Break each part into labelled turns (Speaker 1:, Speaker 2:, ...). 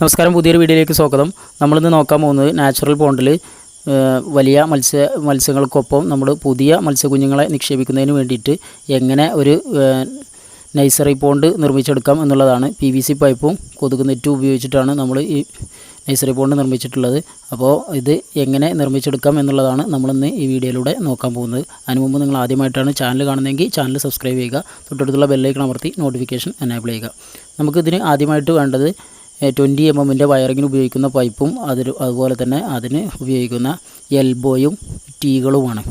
Speaker 1: നമസ്കാരം പുതിയൊരു വീഡിയോയിലേക്ക് സ്വാഗതം. നമ്മളിന്ന് നോക്കാൻ പോകുന്നത് നാച്ചുറൽ പോണ്ടിൽ വലിയ മത്സ്യ മത്സ്യങ്ങൾക്കൊപ്പം നമ്മൾ പുതിയ മത്സ്യകുഞ്ഞുങ്ങളെ നിക്ഷേപിക്കുന്നതിന് വേണ്ടിയിട്ട് എങ്ങനെ ഒരു നൈസറി പോണ്ട് നിർമ്മിച്ചെടുക്കാം എന്നുള്ളതാണ് പി വി സി പൈപ്പും കൊതുക് നെറ്റും ഉപയോഗിച്ചിട്ടാണ് നമ്മൾ ഈ നൈസറി പോണ്ട് നിർമ്മിച്ചിട്ടുള്ളത്. അപ്പോൾ ഇത് എങ്ങനെ നിർമ്മിച്ചെടുക്കാം എന്നുള്ളതാണ് നമ്മളിന്ന് ഈ വീഡിയോയിലൂടെ നോക്കാൻ പോകുന്നത്. അതിന് മുമ്പ് നിങ്ങൾ ആദ്യമായിട്ടാണ് ചാനൽ കാണുന്നതെങ്കിൽ ചാനൽ സബ്സ്ക്രൈബ് ചെയ്യുക തൊട്ടടുത്തുള്ള ബെല്ലൈക്കൺ അമർത്തി നോട്ടിഫിക്കേഷൻ എനേബിൾ ചെയ്യുക. നമുക്കിതിന് ആദ്യമായിട്ട് വേണ്ടത് ട്വന്റി എം എമ്മിന്റെ വയറിങ്ങിന് ഉപയോഗിക്കുന്ന പൈപ്പും അതിൽ അതുപോലെ തന്നെ അതിന് ഉപയോഗിക്കുന്ന എൽബോയും ടീകളുമാണ്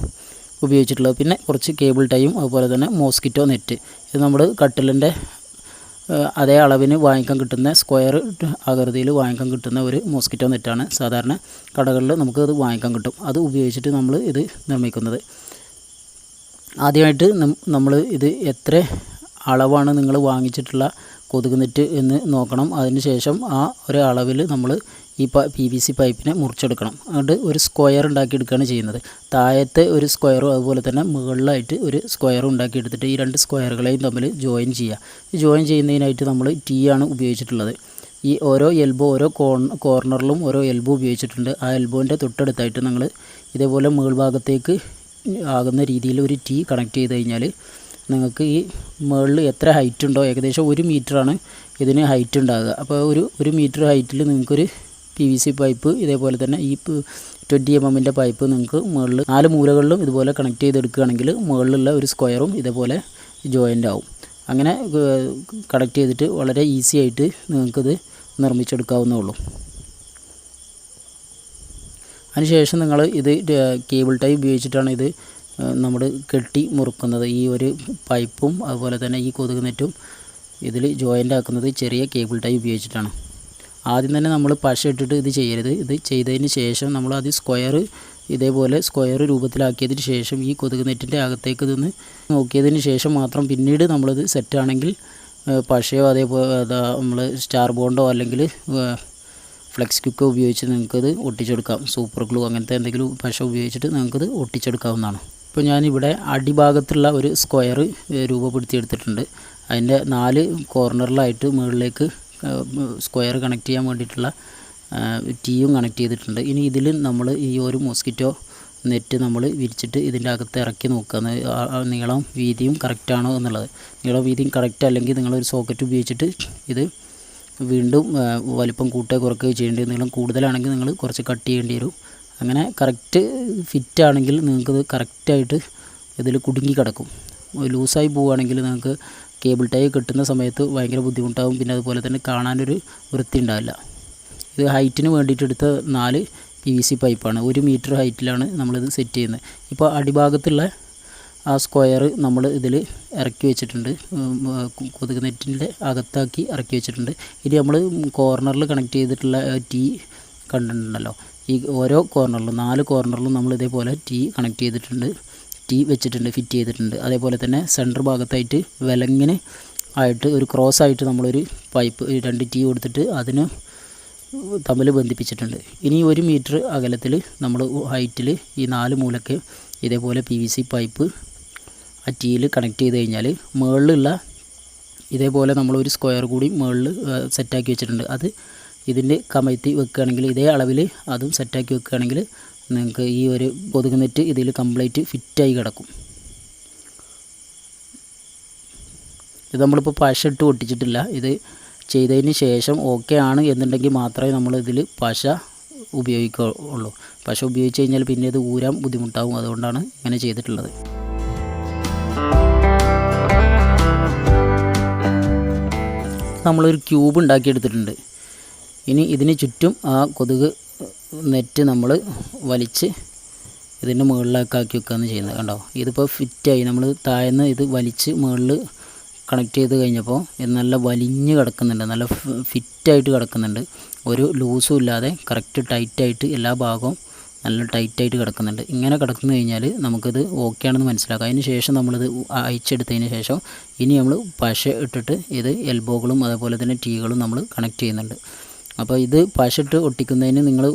Speaker 1: ഉപയോഗിച്ചിട്ടുള്ളത്. പിന്നെ കുറച്ച് കേബിൾ ടൈയും അതുപോലെ തന്നെ മോസ്കിറ്റോ നെറ്റ് ഇത് നമ്മൾ കട്ടിലിന്റെ അതേ അളവിന് വാങ്ങിക്കാൻ കിട്ടുന്ന സ്ക്വയർ ആകൃതിയിൽ വാങ്ങിക്കാൻ കിട്ടുന്ന ഒരു മോസ്കിറ്റോ നെറ്റാണ് സാധാരണ കടകളിൽ നമുക്ക് അത് വാങ്ങിക്കാൻ കിട്ടും. അത് ഉപയോഗിച്ചിട്ട് നമ്മൾ ഇത് നിർമ്മിക്കുന്നത്. ആദ്യമായിട്ട് നമ്മൾ ഇത് എത്ര അളവാണ് നിങ്ങൾ വാങ്ങിച്ചിട്ടുള്ള കൊതുക് നെറ്റ് എന്ന് നോക്കണം. അതിന് ശേഷം ആ ഒരു അളവിൽ നമ്മൾ ഈ പി വി സി പൈപ്പിനെ മുറിച്ചെടുക്കണം. എന്നിട്ട് ഒരു സ്ക്വയർ ഉണ്ടാക്കിയെടുക്കുകയാണ് ചെയ്യുന്നത്. താഴത്തെ ഒരു സ്ക്വയറും അതുപോലെ തന്നെ മുകളിലായിട്ട് ഒരു സ്ക്വയറും ഉണ്ടാക്കിയെടുത്തിട്ട് ഈ രണ്ട് സ്ക്വയറുകളെയും തമ്മിൽ ജോയിൻ ചെയ്യുക. ജോയിൻ ചെയ്യുന്നതിനായിട്ട് നമ്മൾ ടീ ആണ് ഉപയോഗിച്ചിട്ടുള്ളത്. ഈ ഓരോ എൽബോ ഓരോ കോർണറിലും ഓരോ എൽബോ ഉപയോഗിച്ചിട്ടുണ്ട്. ആ എൽബോന്റെ തൊട്ടടുത്തായിട്ട് നമ്മൾ ഇതേപോലെ മുകൾ ഭാഗത്തേക്ക് ആകുന്ന രീതിയിൽ ഒരു ടീ കണക്ട് ചെയ്ത് കഴിഞ്ഞാൽ നിങ്ങൾക്ക് ഈ മുകളിൽ എത്ര ഹൈറ്റ് ഉണ്ടോ ഏകദേശം ഒരു മീറ്ററാണ് ഇതിന് ഹൈറ്റ് ഉണ്ടാകുക അപ്പോൾ ഒരു ഒരു മീറ്റർ ഹൈറ്റിൽ നിങ്ങൾക്കൊരു പി വി സി പൈപ്പ് ഇതേപോലെ തന്നെ ഈ ട്വന്റി എം എമ്മിന്റെ പൈപ്പ് നിങ്ങൾക്ക് മുകളിൽ നാല് മൂലകളിലും ഇതുപോലെ കണക്ട് ചെയ്തെടുക്കുകയാണെങ്കിൽ മുകളിലുള്ള ഒരു സ്ക്വയറും ഇതേപോലെ ജോയിന്റ് ആവും. അങ്ങനെ കണക്ട് ചെയ്തിട്ട് വളരെ ഈസി ആയിട്ട് നിങ്ങൾക്കിത് നിർമ്മിച്ചെടുക്കാവുന്നേ ഉള്ളൂ അതിനുശേഷം നിങ്ങൾ ഇത് കേബിൾ ടൈ ഉപയോഗിച്ചിട്ടാണ് ഇത് നമ്മൾ കെട്ടി മുറുക്കുന്നത് ഈ ഒരു പൈപ്പും അതുപോലെ തന്നെ ഈ കൊതുക് നെറ്റും ഇതിൽ ജോയിന്റ് ആക്കുന്നത് ചെറിയ കേബിൾ ടൈ ഉപയോഗിച്ചിട്ടാണ്. ആദ്യം തന്നെ നമ്മൾ പശ ഇട്ടിട്ട് ഇത് ചെയ്യരുത്. ഇത് ചെയ്തതിന് ശേഷം നമ്മൾ അത് സ്ക്വയർ ഇതേപോലെ സ്ക്വയർ രൂപത്തിലാക്കിയതിന് ശേഷം ഈ കൊതുക് നെറ്റിന്റെ അകത്തേക്ക് ഇതൊന്ന് നോക്കിയതിന് ശേഷം മാത്രം പിന്നീട് നമ്മളിത് സെറ്റാണെങ്കിൽ പശയോ അതേപോലെ നമ്മൾ സ്റ്റാർ ബോണ്ടോ അല്ലെങ്കിൽ ഫ്ലെക്സ് ക്യുക്കോ ഉപയോഗിച്ച് നിങ്ങൾക്കത് ഒട്ടിച്ചെടുക്കാം. സൂപ്പർ ഗ്ലൂ അങ്ങനത്തെ എന്തെങ്കിലും പശ ഉപയോഗിച്ചിട്ട് നിങ്ങൾക്കത് ഒട്ടിച്ചെടുക്കാവുന്നതാണ്. ഇപ്പോൾ ഞാനിവിടെ അടിഭാഗത്തുള്ള ഒരു സ്ക്വയർ രൂപപ്പെടുത്തിയെടുത്തിട്ടുണ്ട്. അതിന്റെ നാല് കോർണറിലായിട്ട് മുകളിലേക്ക് സ്ക്വയർ കണക്ട് ചെയ്യാൻ വേണ്ടിയിട്ടുള്ള ടീയും കണക്ട് ചെയ്തിട്ടുണ്ട്. ഇനി ഇതിൽ നമ്മൾ ഈ ഒരു മോസ്കിറ്റോ നെറ്റ് നമ്മൾ വിരിച്ചിട്ട് ഇതിന്റെ അകത്ത് ഇറക്കി നോക്കുക. നീളം വീതിയും കറക്റ്റാണോ എന്നുള്ളത്. നീളം വീതിയും കറക്റ്റ് അല്ലെങ്കിൽ നിങ്ങളൊരു സോക്കറ്റ് ഉപയോഗിച്ചിട്ട് ഇത് വീണ്ടും വലിപ്പം കൂട്ടുക കുറയ്ക്കുകയോ ചെയ്യേണ്ടി നീളം കൂടുതലാണെങ്കിൽ നിങ്ങൾ കുറച്ച് കട്ട് ചെയ്യേണ്ടി വരും. അങ്ങനെ കറക്റ്റ് ഫിറ്റ് ആണെങ്കിൽ നിങ്ങൾക്കത് കറക്റ്റായിട്ട് ഇതിൽ കുടുങ്ങി കിടക്കും. ലൂസായി പോവുകയാണെങ്കിൽ നിങ്ങൾക്ക് കേബിൾ ടൈ കിട്ടുന്ന സമയത്ത് ഭയങ്കര ബുദ്ധിമുട്ടാകും പിന്നെ അതുപോലെ തന്നെ കാണാനൊരു വൃത്തി ഉണ്ടാവില്ല. ഇത് ഹൈറ്റിന് വേണ്ടിയിട്ട് എടുത്ത നാല് പി വി സി പൈപ്പാണ് ഒരു മീറ്റർ ഹൈറ്റിലാണ് നമ്മളിത് സെറ്റ് ചെയ്യുന്നത്. ഇപ്പോൾ അടിഭാഗത്തുള്ള ആ സ്ക്വയർ നമ്മൾ ഇതിൽ ഇറക്കി വെച്ചിട്ടുണ്ട്. കൊതുക് നെറ്റിന്റെ അകത്താക്കി ഇറക്കി വെച്ചിട്ടുണ്ട്. ഇനി നമ്മൾ കോർണറിൽ കണക്ട് ചെയ്തിട്ടുള്ള ടീ കണ്ടിട്ടുണ്ടല്ലോ. ഈ ഓരോ കോർണറിലും നാല് കോർണറിലും നമ്മൾ ഇതേപോലെ ടീ കണക്ട് ചെയ്തിട്ടുണ്ട്. ടീ വെച്ചിട്ടുണ്ട് ഫിറ്റ് ചെയ്തിട്ടുണ്ട്. അതേപോലെ തന്നെ സെന്റർ ഭാഗത്തായിട്ട് വിലങ്ങിന് ആയിട്ട് ഒരു ക്രോസ് ആയിട്ട് നമ്മളൊരു പൈപ്പ് രണ്ട് ടീ കൊടുത്തിട്ട് അതിന് തമ്മിൽ ബന്ധിപ്പിച്ചിട്ടുണ്ട്. ഇനി ഒരു മീറ്റർ അകലത്തിൽ നമ്മൾ ഹൈറ്റിൽ ഈ നാല് മൂലക്ക് ഇതേപോലെ പി വി സി പൈപ്പ് ആ ടീയിൽ കണക്ട് ചെയ്ത് കഴിഞ്ഞാൽ മുകളിലുള്ള ഇതേപോലെ നമ്മളൊരു സ്ക്വയർ കൂടി മുകളിൽ സെറ്റാക്കി വെച്ചിട്ടുണ്ട്. അത് ഇതിന്റെ കമഴ്ത്തി വെക്കുകയാണെങ്കിൽ ഇതേ അളവിൽ അതും സെറ്റാക്കി വെക്കുകയാണെങ്കിൽ നിങ്ങൾക്ക് ഈ ഒരു കൊതുക് നെറ്റ് ഇതിൽ കംപ്ലീറ്റ് ഫിറ്റായി കിടക്കും. ഇത് നമ്മളിപ്പോൾ പശ ഇട്ട് ഒട്ടിച്ചിട്ടില്ല ഇത് ചെയ്തതിന് ശേഷം ഓക്കെ ആണ് എന്നുണ്ടെങ്കിൽ മാത്രമേ നമ്മൾ ഇതിൽ പശ ഉപയോഗിക്കുള്ളൂ. പശ ഉപയോഗിച്ച് കഴിഞ്ഞാൽ പിന്നെ ഇത് ഊരാൻ ബുദ്ധിമുട്ടാവും. അതുകൊണ്ടാണ് ഇങ്ങനെ ചെയ്തിട്ടുള്ളത്. നമ്മളൊരു ക്യൂബ് ഉണ്ടാക്കിയെടുത്തിട്ടുണ്ട്. ഇനി ഇതിന് ചുറ്റും ആ കൊതുക് നെറ്റ് നമ്മൾ വലിച്ച് ഇതിന്റെ മുകളിലേക്കാക്കി വെക്കുകയാണ് ചെയ്യുന്നത് കണ്ടോ? ഇതിപ്പോൾ ഫിറ്റായി നമ്മൾ താഴ്ന്ന് ഇത് വലിച്ച് മുകളിൽ കണക്ട് ചെയ്ത് കഴിഞ്ഞപ്പോൾ ഇത് നല്ല വലിഞ്ഞ് കിടക്കുന്നുണ്ട്. നല്ല ഫിറ്റായിട്ട് കിടക്കുന്നുണ്ട്. ഒരു ലൂസും ഇല്ലാതെ കറക്റ്റ് ടൈറ്റായിട്ട് എല്ലാ ഭാഗവും നല്ല ടൈറ്റായിട്ട് കിടക്കുന്നുണ്ട്. ഇങ്ങനെ കിടക്കുന്നു കഴിഞ്ഞാൽ നമുക്കിത് ഓക്കെ ആണെന്ന് മനസ്സിലാക്കാം. അതിന് ശേഷം നമ്മളിത് അയച്ചെടുത്തതിന് ശേഷം ഇനി നമ്മൾ പശ ഇട്ടിട്ട് ഇത് എൽബോകളും അതുപോലെ തന്നെ ടീകളും നമ്മൾ കണക്ട് ചെയ്യുന്നുണ്ട്. അപ്പോൾ ഇത് പശിട്ട് ഒട്ടിക്കുന്നതിന് നിങ്ങൾ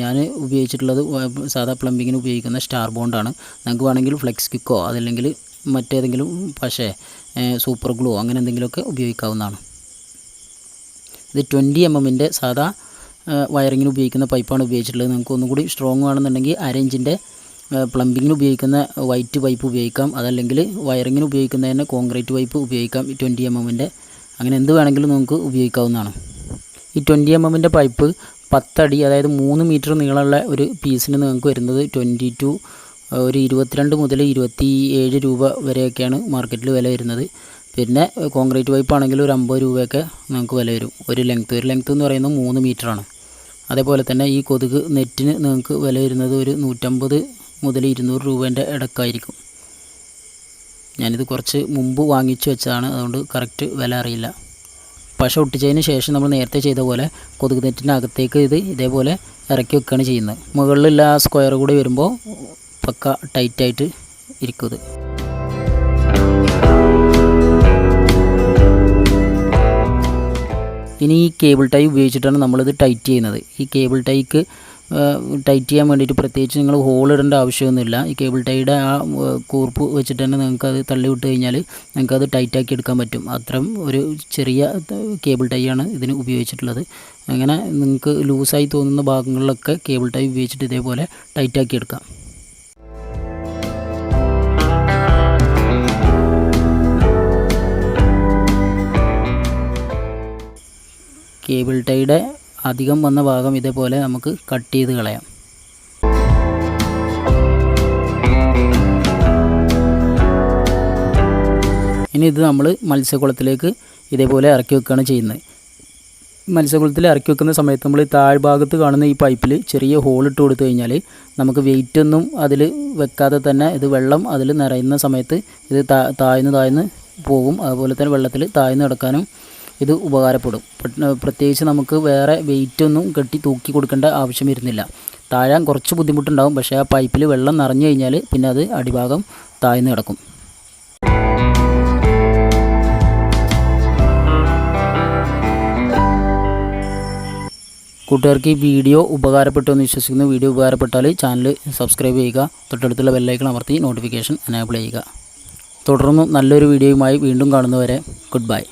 Speaker 1: ഞാൻ ഉപയോഗിച്ചിട്ടുള്ളത് സാധാ പ്ലംബിങ്ങിന് ഉപയോഗിക്കുന്ന സ്റ്റാർ ബോണ്ടാണ് നിങ്ങൾക്ക് വേണമെങ്കിൽ ഫ്ലെക്സ് കിക്കോ അതല്ലെങ്കിൽ മറ്റേതെങ്കിലും പശേ സൂപ്പർ ഗ്ലൂ അങ്ങനെ എന്തെങ്കിലുമൊക്കെ ഉപയോഗിക്കാവുന്നതാണ്. ഇത് ട്വന്റി എം എമ്മിന്റെ സാധാ വയറിങ്ങിന് ഉപയോഗിക്കുന്ന പൈപ്പാണ് ഉപയോഗിച്ചിട്ടുള്ളത്. നിങ്ങൾക്ക് ഒന്നും കൂടി സ്ട്രോങ് ആണെന്നുണ്ടെങ്കിൽ അരഞ്ചിന്റെ പ്ലംബിങ്ങിന് ഉപയോഗിക്കുന്ന വൈറ്റ് പൈപ്പ് ഉപയോഗിക്കാം. അതല്ലെങ്കിൽ വയറിങ്ങിന് ഉപയോഗിക്കുന്നതിന് കോൺക്രീറ്റ് പൈപ്പ് ഉപയോഗിക്കാം. ട്വന്റി എം എമ്മിന്റെ അങ്ങനെ എന്ത് വേണമെങ്കിലും നമുക്ക് ഉപയോഗിക്കാവുന്നതാണ്. ഈ ട്വന്റി എം എമ്മിന്റെ പൈപ്പ് പത്തടി അതായത് മൂന്ന് മീറ്റർ നീളമുള്ള ഒരു പീസിന് നിങ്ങൾക്ക് വരുന്നത് ട്വന്റി ടു ഒരു ഇരുപത്തിരണ്ട് മുതൽ ഇരുപത്തി ഏഴ് രൂപ വരെയൊക്കെയാണ് മാർക്കറ്റിൽ വില വരുന്നത്. പിന്നെ കോൺക്രീറ്റ് പൈപ്പ് ആണെങ്കിൽ ഒരു അമ്പത് രൂപയൊക്കെ നിങ്ങൾക്ക് വില വരും. ഒരു ലെങ്ത്ത് ഒരു ലെങ്ത്ത് എന്ന് പറയുന്നത് മൂന്ന് മീറ്ററാണ് അതേപോലെ തന്നെ ഈ കൊതുക് നെറ്റിന് നിങ്ങൾക്ക് വില വരുന്നത് ഒരു നൂറ്റമ്പത് മുതൽ ഇരുന്നൂറ് രൂപേന്റെ ഇടക്കായിരിക്കും. ഞാനിത് കുറച്ച് മുമ്പ് വാങ്ങിച്ചു വെച്ചതാണ് അതുകൊണ്ട് കറക്റ്റ് വില അറിയില്ല. പശ ഒട്ടിച്ചതിന് ശേഷം നമ്മൾ നേരത്തെ ചെയ്ത പോലെ കൊതുക് നെറ്റിന്റെ അകത്തേക്ക് ഇത് ഇതേപോലെ ഇറക്കി വെക്കുകയാണ് ചെയ്യുന്നത്. മുകളിലുള്ള ആ സ്ക്വയർ കൂടി വരുമ്പോൾ പക്ക ടൈറ്റായിട്ട് ഇരിക്കും ഇനി ഈ കേബിൾ ടൈ ഉപയോഗിച്ചിട്ടാണ് നമ്മളിത് ടൈറ്റ് ചെയ്യുന്നത്. ഈ കേബിൾ ടൈക്ക് ടൈറ്റ് ചെയ്യാൻ വേണ്ടിയിട്ട് പ്രത്യേകിച്ച് നിങ്ങൾ ഹോൾ ഇടേണ്ട ആവശ്യമൊന്നുമില്ല. ഈ കേബിൾ ടൈയുടെ ആ കൂർപ്പ് വെച്ചിട്ട് തന്നെ നിങ്ങൾക്ക് അത് തള്ളി വിട്ട് കഴിഞ്ഞാൽ നിങ്ങൾക്ക് അത് ടൈറ്റാക്കി എടുക്കാൻ പറ്റും. അത്തരം ഒരു ചെറിയ കേബിൾ ടൈ ആണ് ഇതിന് ഉപയോഗിച്ചിട്ടുള്ളത്. അങ്ങനെ നിങ്ങൾക്ക് ലൂസായി തോന്നുന്ന ഭാഗങ്ങളിലൊക്കെ കേബിൾ ടൈ ഉപയോഗിച്ചിട്ട് ഇതേപോലെ ടൈറ്റാക്കി എടുക്കാം. കേബിൾ ടൈയുടെ അധികം വന്ന ഭാഗം ഇതേപോലെ നമുക്ക് കട്ട് ചെയ്ത് കളയാം. ഇനി ഇത് നമ്മൾ മത്സ്യക്കുളത്തിലേക്ക് ഇതേപോലെ ഇറക്കി വെക്കുകയാണ് ചെയ്യുന്നത്. മത്സ്യക്കുളത്തിൽ ഇറക്കി വെക്കുന്ന സമയത്ത് നമ്മൾ താഴ്ഭാഗത്ത് കാണുന്ന ഈ പൈപ്പിൽ ചെറിയ ഹോൾ ഇട്ട് കൊടുത്തു കഴിഞ്ഞാൽ നമുക്ക് വെയിറ്റ് ഒന്നും അതിൽ വെക്കാതെ തന്നെ ഇത് വെള്ളം അതിൽ നിറയുന്ന സമയത്ത് ഇത് താഴ്ന്ന് താഴ്ന്ന് പോകും. അതുപോലെ തന്നെ വെള്ളത്തിൽ താഴ്ന്ന് കിടക്കാനും ഇത് ഉപകാരപ്പെടും. പ്രത്യേകിച്ച് നമുക്ക് വേറെ വെയിറ്റ് ഒന്നും കെട്ടി തൂക്കി കൊടുക്കേണ്ട ആവശ്യം വരുന്നില്ല. താഴാൻ കുറച്ച് ബുദ്ധിമുട്ടുണ്ടാകും പക്ഷേ ആ പൈപ്പിൽ വെള്ളം നിറഞ്ഞു കഴിഞ്ഞാൽ പിന്നെ അത് അടിഭാഗം താഴ്ന്ന് കിടക്കും. കൂട്ടുകാർക്ക് ഈ വീഡിയോ ഉപകാരപ്പെട്ടു എന്ന് വിശ്വസിക്കുന്നു. വീഡിയോ ഉപകാരപ്പെട്ടാൽ ചാനൽ സബ്സ്ക്രൈബ് ചെയ്യുക. തൊട്ടടുത്തുള്ള ബെല്ലൈക്കൺ അമർത്തി നോട്ടിഫിക്കേഷൻ എനേബിൾ ചെയ്യുക. തുടർന്നും നല്ലൊരു വീഡിയോയുമായി വീണ്ടും കാണുന്നവരെ ഗുഡ് ബൈ